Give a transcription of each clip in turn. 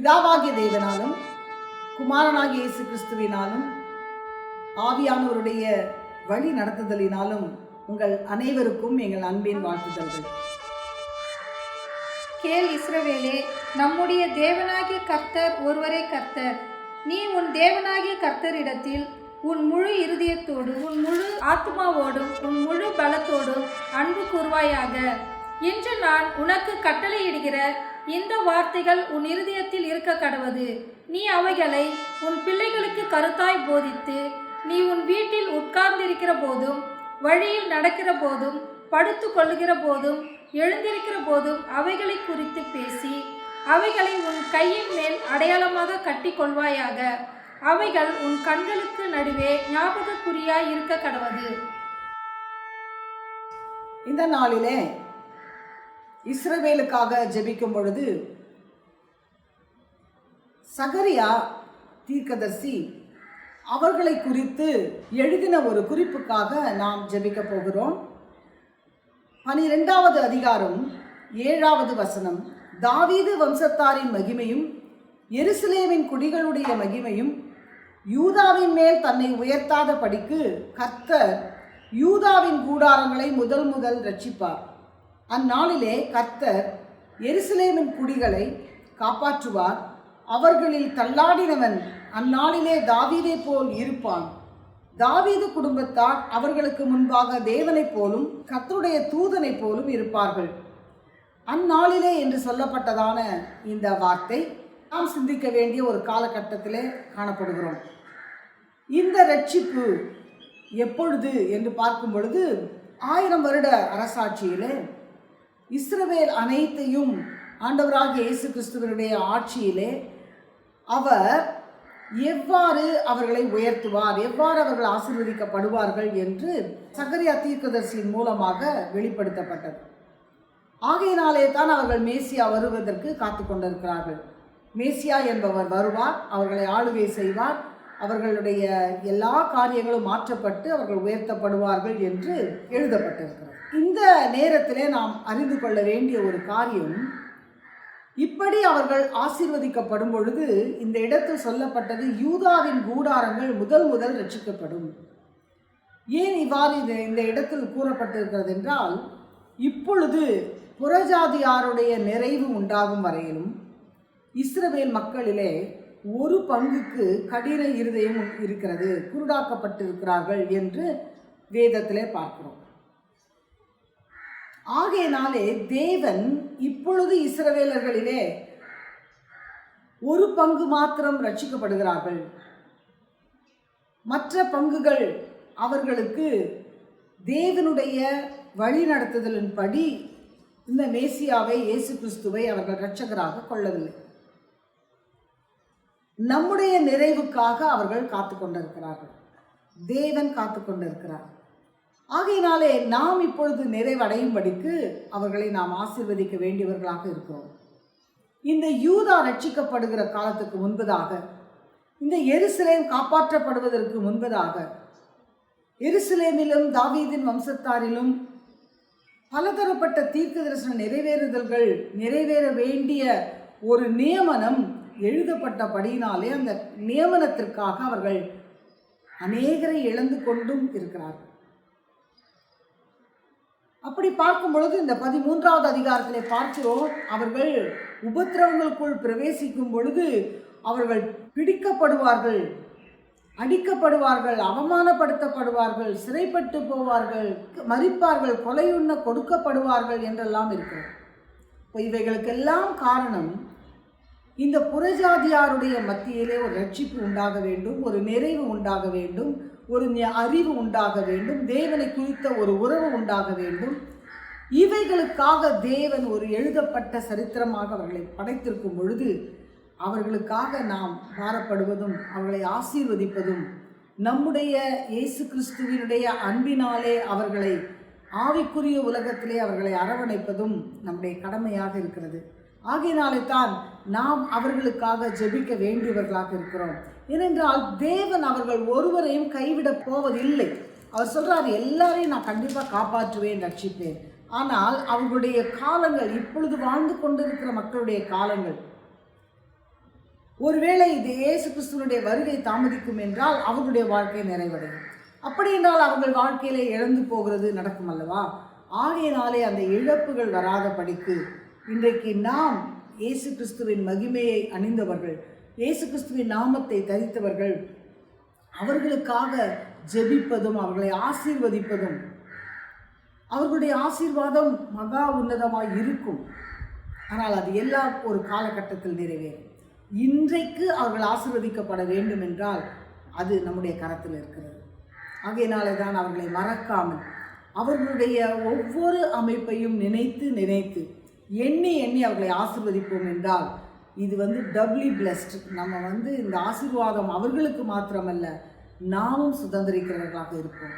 பிதாவாகிய தேவனாலும் குமாரனாகிய இயேசு கிறிஸ்துவினாலும் ஆவியானவருடைய வழி நடத்துதலினாலும் உங்கள் அனைவருக்கும் எங்கள் அன்பின் வாழ்த்துதல்கள். கேள் இஸ்ரவேலே நம்முடைய தேவனாகிய கர்த்தர் ஒருவரே கர்த்தர். நீ உன் தேவனாகிய கர்த்தரிடத்தில் உன் முழு இருதயத்தோடு உன் முழு ஆத்மாவோடும் உன் முழு பலத்தோடும் அன்பு கூர்வாயாக இன்று நான் உனக்கு கட்டளையிடுகிற இந்த வார்த்தைகள் உன் இருதயத்தில் இருக்க கடவது. நீ அவைகளை உன் பிள்ளைகளுக்கு கருத்தாய் போதித்து நீ உன் வீட்டில் உட்கார்ந்திருக்கிற போதும் வழியில் நடக்கிற போதும் படுத்து கொள்ளுகிற போதும் எழுந்திருக்கிற போதும் அவைகளை குறித்து பேசி அவைகளை உன் கையின் மேல் அடையாளமாக கட்டி கொள்வாயாக. அவைகள் உன் கண்களுக்கு நடுவே ஞாபகக்குறியாய் இருக்க கடவது. இந்த நாளிலே இஸ்ரவேலுக்காக ஜெபிக்கும் பொழுது சகரியா தீர்க்கதர்சி அவர்களை குறித்து எழுதின ஒரு குறிப்புக்காக நாம் ஜெபிக்க போகிறோம். பனிரெண்டாவது அதிகாரம் ஏழாவது வசனம். தாவீது வம்சத்தாரின் மகிமையும் எருசலேமின் குடிகளுடைய மகிமையும் யூதாவின் மேல் தன்னை உயர்த்தாத படிக்கு கர்த்தர் யூதாவின் கூடாரங்களை முதல் முதல் ரட்சிப்பார். அந்நாளிலே கர்த்தர் எருசலேமின் குடிகளை காப்பாற்றுவார். அவர்களில் தள்ளாடினவன் அந்நாளிலே தாவீதை போல் இருப்பான். தாவீது குடும்பத்தார் அவர்களுக்கு முன்பாக தேவனைப் போலும் கர்த்தருடைய தூதனைப் போலும் இருப்பார்கள். அந்நாளிலே என்று சொல்லப்பட்டதான இந்த வார்த்தை நாம் சிந்திக்க வேண்டிய ஒரு காலகட்டத்திலே காணப்படுகிறோம். இந்த ரட்சிப்பு எப்பொழுது என்று பார்க்கும் பொழுது ஆயிரம் வருட அரசாட்சியிலே இஸ்ரவேல் அனைத்தையும் ஆண்டவராக இயேசு கிறிஸ்துவனுடைய ஆட்சியிலே அவர் எவ்வாறு அவர்களை உயர்த்துவார் எவ்வாறு அவர்கள் ஆசீர்வதிக்கப்படுவார்கள் என்று சகரியா தீர்க்கதர்சியின் மூலமாக வெளிப்படுத்தப்பட்டது. ஆகையினாலே தான் அவர்கள் மேசியா வருவதற்கு காத்து கொண்டிருக்கிறார்கள். மேசியா என்பவர் வருவார் அவர்களை ஆளுகை செய்வார் அவர்களுடைய எல்லா காரியங்களும் மாற்றப்பட்டு அவர்கள் உயர்த்தப்படுவார்கள் என்று எழுதப்பட்டிருக்கிறார் இந்த நேரத்திலே நாம் அறிந்து கொள்ள வேண்டிய ஒரு காரியம் இப்படி அவர்கள் ஆசீர்வதிக்கப்படும் பொழுது இந்த இடத்தில் சொல்லப்பட்டது யூதாவின் கூடாரங்கள் முதல் முதல் ரட்சிக்கப்படும். ஏன் இவ்வாறு இது இந்த இடத்தில் கூறப்பட்டிருக்கிறது என்றால் இப்பொழுது புறஜாதியாருடைய நிறைவு உண்டாகும் வரையிலும் இஸ்ரவேல் மக்களிலே ஒரு பங்குக்கு கடின இருதயம் இருக்கிறது குருடாக்கப்பட்டிருக்கிறார்கள் என்று வேதத்திலே பார்க்கிறோம். ஆகையினாலே தேவன் இப்பொழுது இஸ்ரவேலர்களிலே ஒரு பங்கு மாத்திரம் ரட்சிக்கப்படுகிறார்கள் மற்ற பங்குகள் அவர்களுக்கு தேவனுடைய வழிநடத்துதலின்படி இந்த மேசியாவை இயேசு கிறிஸ்துவை அவர்கள் இரட்சகராக கொள்ளவில்லை. நம்முடைய நிறைவுக்காக அவர்கள் காத்து கொண்டிருக்கிறார்கள் தேவன் காத்து கொண்டிருக்கிறார் ஆகையினாலே நாம் இப்பொழுது நிறைவடையும்படிக்கு அவர்களை நாம் ஆசிர்வதிக்க வேண்டியவர்களாக இருக்கிறோம். இந்த யூதா ரட்சிக்கப்படுகிற காலத்துக்கு முன்பதாக இந்த எருசலேம் காப்பாற்றப்படுவதற்கு முன்பதாக எருசலேமிலும் தாவீதின் வம்சத்தாரிலும் பலதரப்பட்ட தீர்க்க தரிசன நிறைவேறுதல்கள் நிறைவேற வேண்டிய ஒரு நியமனம் எழுதப்பட்டபடியினாலே அந்த நியமனத்திற்காக அவர்கள் அநேகரை இழந்து கொண்டும் இருக்கிறார்கள். அப்படி பார்க்கும் பொழுது இந்த பதிமூன்றாவது அதிகாரத்திலே பார்க்கிறோம் அவர்கள் உபத்திரவங்களுக்குள் பிரவேசிக்கும் பொழுது அவர்கள் பிடிக்கப்படுவார்கள் அடிக்கப்படுவார்கள் அவமானப்படுத்தப்படுவார்கள் சிறைப்பட்டு போவார்கள் மறிப்பார்கள் கொலையுண்ண கொடுக்கப்படுவார்கள் என்றெல்லாம் இருக்கிறது. இப்போ இவைகளுக்கெல்லாம் காரணம் இந்த புறஜாதியாருடைய மத்தியிலே ஒரு ரட்சிப்பு உண்டாக வேண்டும் ஒரு நிறைவு உண்டாக வேண்டும் ஒரு அறிவு உண்டாக வேண்டும் தேவனை குறித்த ஒரு உறவு உண்டாக வேண்டும். இவைகளுக்காக தேவன் ஒரு எழுதப்பட்ட சரித்திரமாக அவர்களை படைத்திருக்கும் பொழுது அவர்களுக்காக நாம் பாரப்படுவதும் அவர்களை ஆசீர்வதிப்பதும் நம்முடைய இயேசு கிறிஸ்துவினுடைய அன்பினாலே அவர்களை ஆவிக்குரிய உலகத்திலே அவர்களை அரவணைப்பதும் நம்முடைய கடமையாக இருக்கிறது. ஆகையினாலே தான் நாம் அவர்களுக்காக ஜெபிக்க வேண்டியவர்களாக இருக்கிறோம். ஏனென்றால் தேவன் அவர்கள் ஒருவரையும் கைவிடப் போவதில்லை. அவர் சொல்கிறார் எல்லாரையும் நான் கண்டிப்பாக காப்பாற்றுவேன் ரட்சிப்பேன். ஆனால் அவர்களுடைய காலங்கள் இப்பொழுது வாழ்ந்து கொண்டிருக்கிற மக்களுடைய காலங்கள். ஒருவேளை இது இயேசு கிறிஸ்துவனுடைய வருகை தாமதிக்கும் என்றால் அவர்களுடைய வாழ்க்கை நிறைவடையும். அப்படி என்றால் அவர்கள் வாழ்க்கையிலே இழந்து போகிறது நடக்கும் அல்லவா? ஆகையினாலே அந்த இழப்புகள் வராத படிக்கு இன்றைக்கு நாம் இயேசு கிறிஸ்துவின் மகிமையை அணிந்தவர்கள். இயேசு கிறிஸ்துவின் நாமத்தை தரித்தவர்கள் அவர்களுக்காக ஜெபிப்பதும் அவர்களை ஆசீர்வதிப்பதும் அவர்களுடைய ஆசீர்வாதம் மகா உன்னதமாக இருக்கும். ஆனால் அது எல்லா ஒரு காலகட்டத்தில் நிறைவேறும். இன்றைக்கு அவர்கள் ஆசீர்வதிக்கப்பட வேண்டும் என்றால் அது நம்முடைய கரத்தில் இருக்கிறது. ஆகையினாலே தான் அவர்களை மறக்காமல் அவர்களுடைய ஒவ்வொரு அமைப்பையும் நினைத்து நினைத்து எண்ணி எண்ணி அவர்களை ஆசீர்வதிப்போம் என்றால் இது வந்து டபுளி பிளஸ்ட் நம்ம வந்து இந்த ஆசீர்வாதம் அவர்களுக்கு மாத்திரமல்ல நாமும் சுதந்திரிக்கிறவர்களாக இருப்போம்.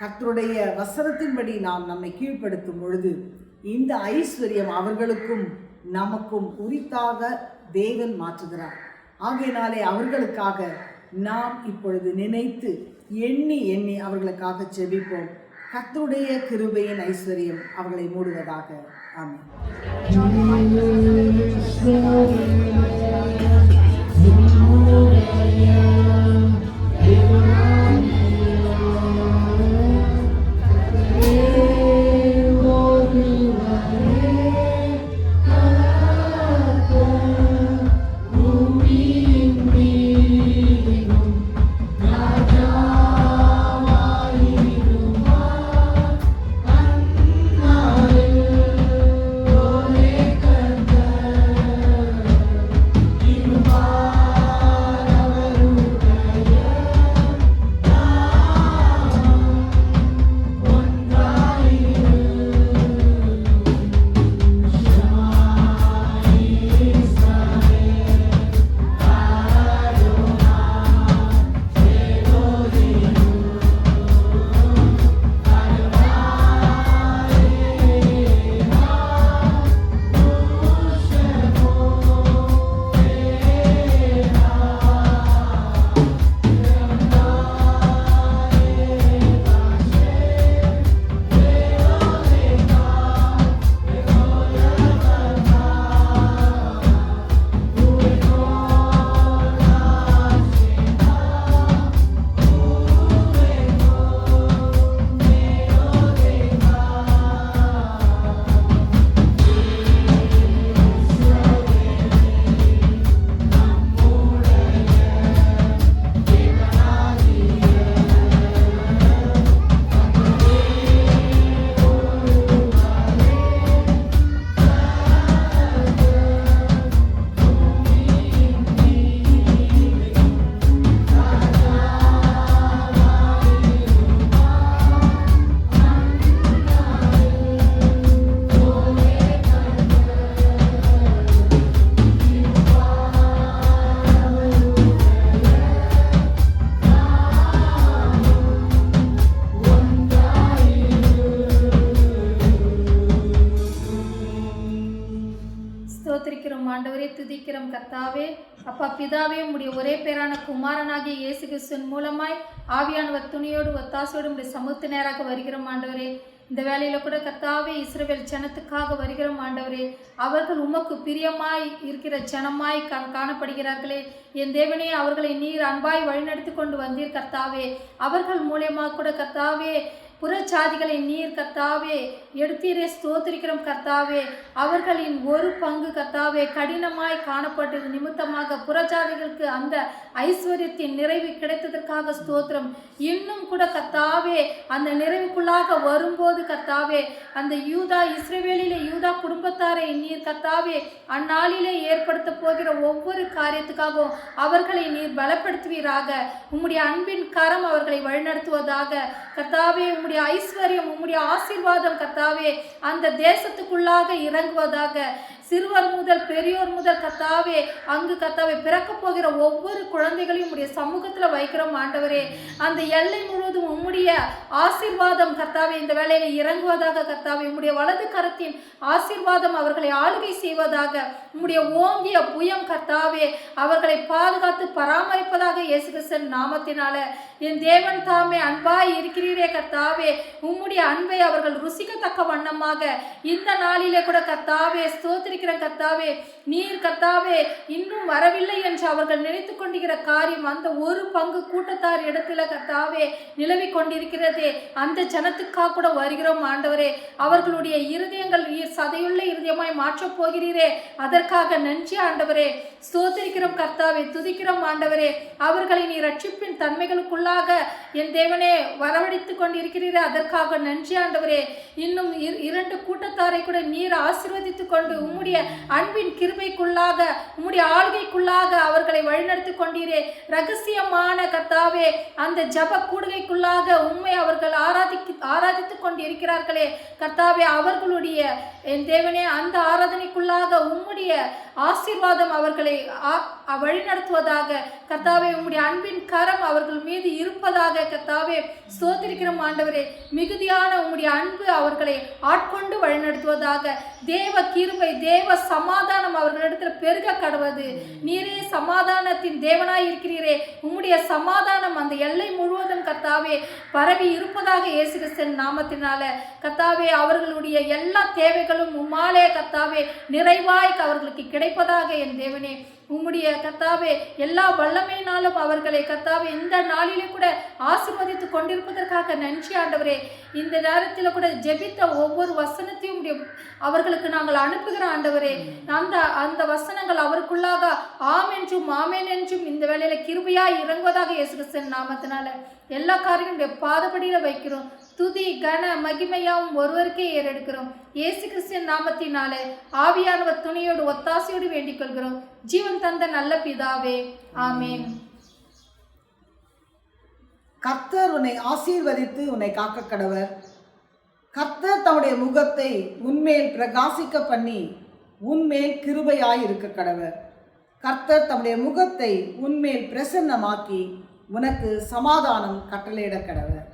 கத்தருடைய வசனத்தின்படி நாம் நம்மை கீழ்ப்படுத்தும் பொழுது இந்த ஐஸ்வர்யம் அவர்களுக்கும் நமக்கும் உரித்தாக தேவன் மாற்றுகிறார். ஆகையினாலே அவர்களுக்காக நாம் இப்பொழுது நினைத்து எண்ணி எண்ணி அவர்களுக்காக செபிப்போம். கர்த்தருடைய கிருபையின் ஐஸ்வர்யம் அவர்களை மூடுவதாக. ஆமென் ஸ்தோத்திரிக்கிறோம் ஆண்டவரே துதிக்கிறோம். கர்த்தாவே அப்பா பிதாவே உடைய ஒரே பேரான குமாரனாகிய இயேசு கிறிஸ்துவின் மூலமாய் ஆவியானவர் துணியோடு ஒத்தாசோடு உடைய சமூகத்து நேராக வருகிறோம். ஆண்டவரே இந்த வேலையில் கூட கர்த்தாவே இஸ்ரவேல் ஜனத்துக்காக வருகிறோம். ஆண்டவரே அவர்கள் உமக்கு பிரியமாய் இருக்கிற ஜனமாய் காணப்படுகிறார்களே. என் தேவனே அவர்களை நீர் அன்பாய் வழிநடத்தி கொண்டு வந்தீர் கர்த்தாவே. அவர்கள் மூலியமாக கூட கர்த்தாவே புறச்சாதிகளை நீர் கத்தாவே எடுத்தீரே ஸ்தோத்திரிக்கிறோம் கத்தாவே அவர்களின் ஒரு பங்கு கத்தாவே கடினமாய் காணப்பட்டது நிமித்தமாக புறச்சாதிகளுக்கு அந்த ஐஸ்வர்யத்தின் நிறைவு கிடைத்ததற்காக ஸ்தோத்திரம். இன்னும் கூட கத்தாவே அந்த நிறைவுக்குள்ளாக வரும்போது கத்தாவே அந்த யூதா இஸ்ரேவேலிலே யூதா குடும்பத்தாரை நீர் கத்தாவே அந்நாளிலே ஏற்படுத்த போகிற ஒவ்வொரு காரியத்துக்காகவும் அவர்களை நீர் பலப்படுத்துவீராக. உம்முடைய அன்பின் கரம் அவர்களை வழிநடத்துவதாக கத்தாவே உம்முடைய ஐஸ்வர்யம் உம்முடைய ஆசீர்வாதம் கர்த்தாவே அந்த தேசத்துக்குள்ளாக இறங்குவதாக சிறுவர் முதல் பெரியோர் முதல் கத்தாவே அங்கு கத்தாவே பிறக்க போகிற ஒவ்வொரு குழந்தைகளையும் உடைய சமூகத்தில் வைக்கிறோம் ஆண்டவரே. அந்த எல்லை முழுவதும் உம்முடைய ஆசீர்வாதம் கத்தாவே இந்த வேலையில் இறங்குவதாக கத்தாவே உம்முடைய வலது கரத்தின் ஆசீர்வாதம் அவர்களை ஆளுகை செய்வதாக உம்முடைய ஓங்கிய புயம் கத்தாவே அவர்களை பாதுகாத்து பராமரிப்பதாக இயேசு கிறிஸ்தன் நாமத்தினால. என் தேவன் தாமே அன்பாய் இருக்கிறீரே கத்தாவே உம்முடைய அன்பை அவர்கள் ருசிக்கத்தக்க வண்ணமாக இந்த நாளிலே கூட கத்தாவே ஸ்தோத்திரி ஸ்தோத்திரிக்கிற கர்த்தாவே நீர் கர்த்தாவே இன்னும் வரவில்லை என்று அவர்கள் நினைத்து கொண்டிருக்கிற காரியம் அந்த ஒரு பங்கு கூட்டத்தார் இடத்துல கர்த்தாவே நிலவி கொண்டிருக்கிறதே. அந்த ஜனத்துக்காக கூட வருகிறோம் ஆண்டவரே. அவர்களுடைய இருதயங்கள் சதையுள்ள இருதயமாய் மாற்றப் போகிறீரே. அதற்காக நன்றி ஆண்டவரே. ஸ்தோத்திரிக்கிறோம் கர்த்தாவே துதிக்கிறோம் ஆண்டவரே. அவர்களை நீ ரட்சிப்பின் தன்மைகளுக்குள்ளாக என் தேவனே வரவழைத்து கொண்டிருக்கிறீரே. அதற்காக நன்றி ஆண்டவரே. இன்னும் இரண்டு கூட்டத்தாரை கூட நீர் ஆசீர்வதித்து கொண்டு உம்முடைய அன்பின் கிருபைக்குள்ளாக உம்முடைய ஆளுகைக்குள்ளாக அவர்களை வழிநடத்தி கொண்டீரே. ரகசியமான கர்த்தாவே அந்த ஜப கூடுகைக்குள்ளாக உண்மை அவர்கள் ஆராதிக்கு ஆராதித்து கொண்டு இருக்கிறார்களே கர்த்தாவே அவர்களுடைய என் தேவனே அந்த ஆராதனைக்குள்ளாக உம்முடைய ஆசீர்வாதம் அவர்களை ஆ- வழிநடத்துவதாக கர்த்தாவே உம்முடைய அன்பின் கரம் அவர்கள் மீது இருப்பதாக கர்த்தாவே ஸ்தோத்திரிக்கிறோம் ஆண்டவரே. மிகுதியான உம்முடைய அன்பு அவர்களை ஆட்கொண்டு வழிநடத்துவதாக தேவ கிருபை தேவ சமாதானம் அவர்களிடத்தில் பெருக கடவது. நீரே சமாதானத்தின் தேவனாய் இருக்கிறீரே. உம்முடைய சமாதானம் அந்த எல்லை முழுவதும் கர்த்தாவே பரவி இருப்பதாக இயேசு கிறிஸ்தன் நாமத்தினால. கர்த்தாவே அவர்களுடைய எல்லா தேவைகளும் உம்மாலே கர்த்தாவே நிறைவாய் அவர்களுக்கு கிடைப்பதாக என் தேவனே. உம்முடைய கத்தாவே எல்லா வல்லமையினாலும் அவர்களை கத்தாவே இந்த நாளிலே கூட ஆசிர்வதித்து கொண்டிருப்பதற்காக நன்றி ஆண்டவரே. இந்த நேரத்தில் கூட ஜெபித்த ஒவ்வொரு வசனத்தையும் அவர்களுக்கு நாங்கள் அனுப்புகிற ஆண்டவரே. அந்த அந்த வசனங்கள் அவருக்குள்ளாக ஆம் என்றும் ஆமேன் என்றும் இந்த வேளையில கிருபையாய் இறங்குவதாக இயேசு கிறிஸ்தன் நாமத்தினால. எல்லா காரியங்களுடைய பாதபடியில வைக்கிறோம். துதி கன மகிமையாவும் ஒருவருக்கே ஏறெடுக்கிறோம். இயேசு கிறிஸ்தின் நாமத்தினாலே ஆவியானவர் துணையோடு ஒத்தாசையோடு வேண்டிக் கொள்கிறோம் ஜீவன் தந்த நல்ல பிதாவே. ஆமேன். கர்த்தர் உன்னை ஆசீர்வதித்து உன்னை காக்க கடவர். கர்த்தர் தம்முடைய முகத்தை உன்மேல் பிரகாசிக்க பண்ணி உன்மேல் கிருபையாய் இருக்க கடவர். கர்த்தர் தம்முடைய முகத்தை உன்மேல் பிரசன்னமாக்கி உனக்கு சமாதானம் கட்டளையிட கடவுள்